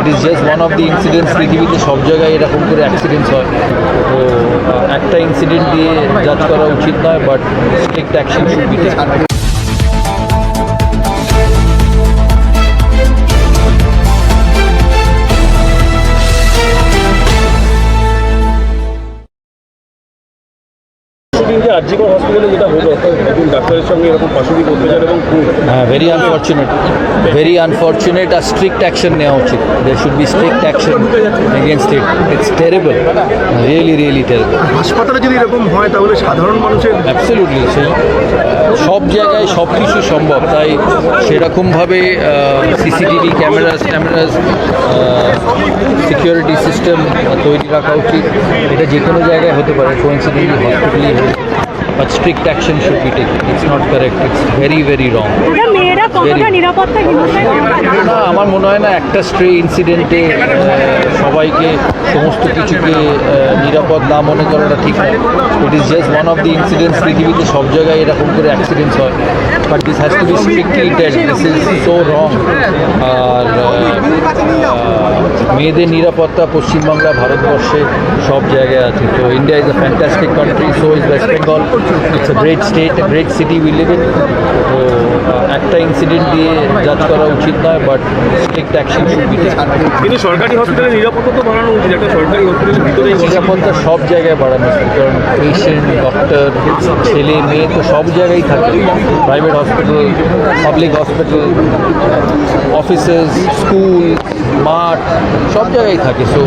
It is just one of the incidents পৃথিবীতে সব জায়গায় এরকম করে অ্যাক্সিডেন্টস হয়। তো একটা ইনসিডেন্ট দিয়ে জাজ করা উচিত নয় but strict action should be taken দিনকে হসপিটালে যেটা হলো একজন ডাক্তারের সঙ্গে এরকম পাশবিক অত্যাচার এবং হ্যাঁ ভেরি আনফর্চুনেট ভেরি আনফর্চুনেট আর স্ট্রিক্ট অ্যাকশন নেওয়া উচিত। দের should be strict action against it it's terrible really really terrible হাসপাতালে যদি এরকম হয় তাহলে সাধারণ মানুষের অ্যাবসলিউটলি সেই সব জায়গায় সব কিছু সম্ভব। তাই সেরকমভাবে সিসিটিভি ক্যামেরাস ট্যামেরাস সিকিউরিটি সিস্টেম তৈরি রাখা উচিত। এটা যে কোনো জায়গায় হতে পারে। Coincidentally হসপিটালি be take it's not correct it's very very wrong এটা মেয়েরা কতটা নিরাপত্তা না আমার মনে হয় না একটা স্ট্রে ইনসিডেন্টে সবাইকে সমস্ত কিছুকে নিরাপদ না মনে করাটা ঠিক নয় it is just one of the incidents পৃথিবীতে সব জায়গায় এরকম করে অ্যাক্সিডেন্টস হয়। But this has to be strictly dead this is so wrong মেয়েদের নিরাপত্তা পশ্চিমবাংলা, ভারতবর্ষে সব জায়গায় আছে। তো India is a fantastic country so is West Bengal it's a great state great city we live in তো ইনসিডেন্ট দিয়ে জাজ করা উচিত নয় but strict action should be কিন্তু সরকারি হসপিটালে নিরাপত্তা তো বাড়ানো উচিত একটা সরকারি হসপিটালের ভিতরে নিরাপত্তা সব জায়গায় বাড়ানো উচিত কারণ পেশেন্ট ডক্টর ছেলে মেয়ে তো সব জায়গায় থাকে। Private hospital public hospital offices school মাঠ সব জায়গায় থাকে। সো